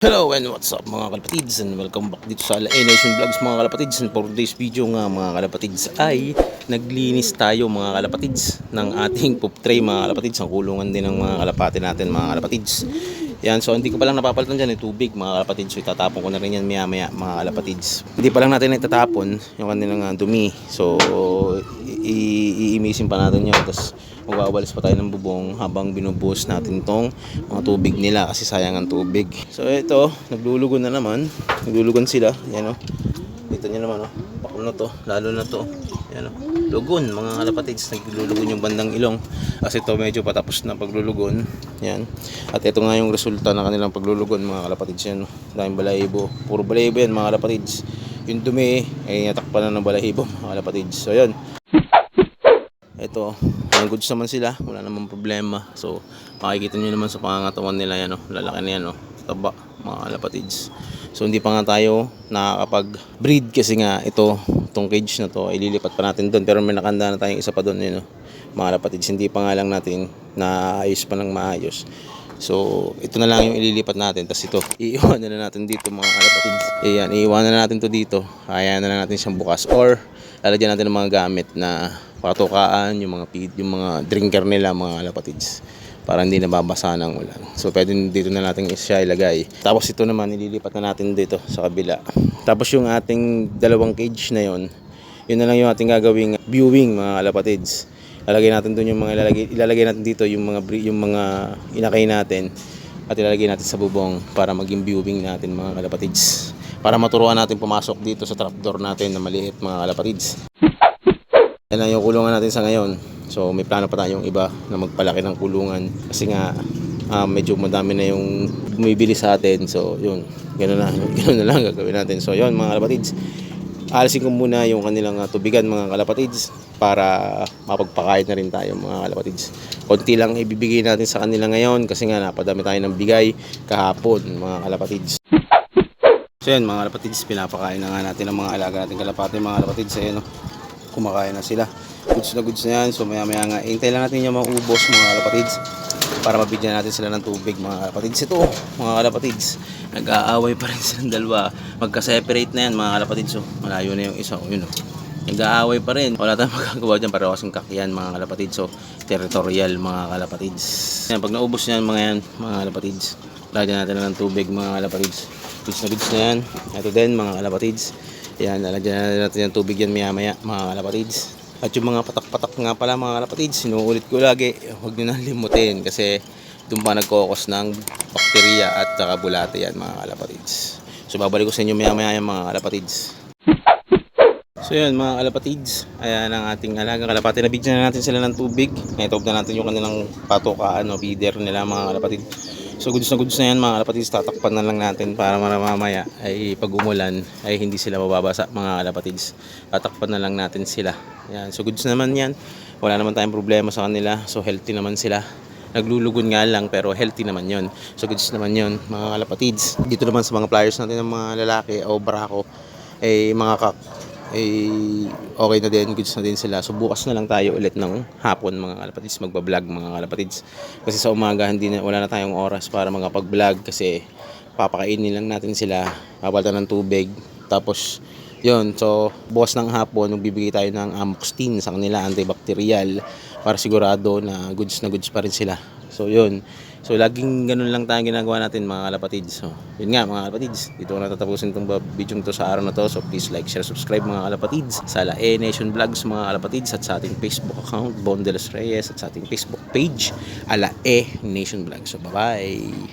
Hello and what's up mga kalapatids and welcome back dito sa LA Nation Vlogs mga kalapatids. And for today's video nga mga kalapatids ay naglinis tayo mga kalapatids ng ating poop tray mga kalapatids. Ang kulungan din ng mga kalapati natin mga kalapatids. Yan so hindi ko pa lang napapalitan dyan yung tubig mga kalapatids. So itatapon ko na rin yan maya maya mga kalapatids. Hindi pa lang natin itatapon yung kanilang ah, dumi. So iimisin pa natin yun tapos magbabalis pa tayo ng bubong habang binubuhos natin tong mga tubig nila kasi sayang ang tubig. So ito, naglulugon na naman. Naglulugon sila. Yan o. Dito nyo naman o. Pakul na to. Lalo na to. Yan o. Lugon. Mga kalapatids. Naglulugon yung bandang ilong. Kasi ito medyo patapos na paglulugon. Yan. At ito nga yung resulta ng kanilang paglulugon mga kalapatids. Yan o. Daming balahibo. Puro balahibo yan mga kalapatids. Yung dumi ay natakpan na ng balahibo mga kalapatids. So yan. Ito, ang goods naman sila, wala namang problema. So, makikita nyo naman sa pangangatawan nila yan, oh. lalaki na yan, oh. taba, mga kalapatids. So, hindi pa nga tayo nakakapag-breed kasi nga ito, itong cage na to, ililipat pa natin doon. Pero may nakanda na tayong isa pa doon, yun, oh. mga kalapatids. Hindi pa nga lang natin naayos pa ng maayos. So, ito na lang yung ililipat natin. Tapos ito, iiwan na natin dito mga kalapatids. Ayan, iiwan na natin to dito. Kaya na lang natin siyang bukas. Or, lalagyan natin ng mga gamit na patukaan, yung mga yung mga drinker nila, mga kalapatids para hindi nababasa ng ulan. So pwede dito na natin siya ilagay. Tapos ito naman ililipat na natin dito sa kabila. Tapos yung ating dalawang cage na yon, yun na lang yung ating gagawing viewing mga kalapatids. Lalagay natin doon yung mga ilalagay, ilalagay natin dito yung mga yung mga inakay natin at ilalagay natin sa bubong para maging viewing natin mga kalapatids. Para maturuan natin pumasok dito sa trapdoor natin na maliit mga kalapatids. Yan lang yung kulungan natin sa ngayon. So may plano pa tayong iba na magpalaki ng kulungan kasi nga ah, medyo madami na yung bumibili sa atin. So yun, gano'n na, gano'n na lang gagawin natin. So yun mga kalapatids, alisin ko muna yung kanilang ah, tubigan mga kalapatids para mapagpakain na rin tayo mga kalapatids. Konti lang ibibigay natin sa kanila ngayon kasi nga napadami tayo ng bigay kahapon mga kalapatids. So yun mga kalapatids, pinapakain na nga natin ang mga alaga natin kalapati mga kalapatids. Ayun, no? Kumakain na sila. Goods na goods na yan. So maya maya nga, hintay lang natin yung maubos mga kalapatids para mabigyan natin sila ng tubig mga kalapatids. Ito mga kalapatids, nag-aaway pa rin silang dalawa. Magka-separate na yan mga kalapatids. So malayo na yung isa. O yun o. Nag-aaway pa rin. Wala tayong magagawa dyan para kasing kakyan mga kalapatids. So territorial mga kalapatids. Yan, pag naubos yan mga yan mga kalapatids, lagyan natin na ng tubig mga kalapatids. Goods na goods na yan. Ito din mga kalapatids. Yan, lalagyan na natin ng tubig yan maya maya mga kalapatids. At yung mga patak-patak nga pala mga kalapatids, sinuulit ko lagi, huwag nyo nang limutin kasi doon pa nagkokos ng bakterya at saka bulate yan mga kalapatids. So babalik ko sa inyo maya maya yan mga kalapatids. So yun mga kalapatids, ayan ang ating alagang kalapati. Nabigyan na natin sila ng tubig. Itob na natin yung kanilang patukaan o feeder nila mga kalapatid. So goods na goods na yan mga kalapatids, tatakpan na lang natin para mamaya ay pag umulan ay hindi sila mababasa mga kalapatids. Tatakpan na lang natin sila. Yan. So goods naman yan. Wala naman tayong problema sa kanila. So healthy naman sila. Naglulugon nga lang pero healthy naman yon. So goods naman yon mga kalapatids. Dito naman sa mga pliers natin ng mga lalaki o barako ay mga kak eh okay na din, goods na din sila. So bukas na lang tayo ulit ng hapon mga kalapatids, magbablog mga kalapatids. Kasi sa umaga hindi na, wala na tayong oras para makapag-vlog kasi papakainin lang natin sila, papalitan ng tubig. Tapos yun, so bukas ng hapon, magbibigay tayo ng amoxicillin sa kanila, antibacterial para sigurado na goods na goods pa rin sila. So yun. So laging ganun lang tayong ginagawa natin mga kalapatids. So yun nga mga kalapatids. Dito ko natatapusin itong video to sa araw na to. So please like, share, subscribe mga kalapatids. Sa La E Nation Vlogs mga kalapatids at sa ating Facebook account Bondelos Reyes at sa ating Facebook page Ala E Nation Vlogs. So bye bye.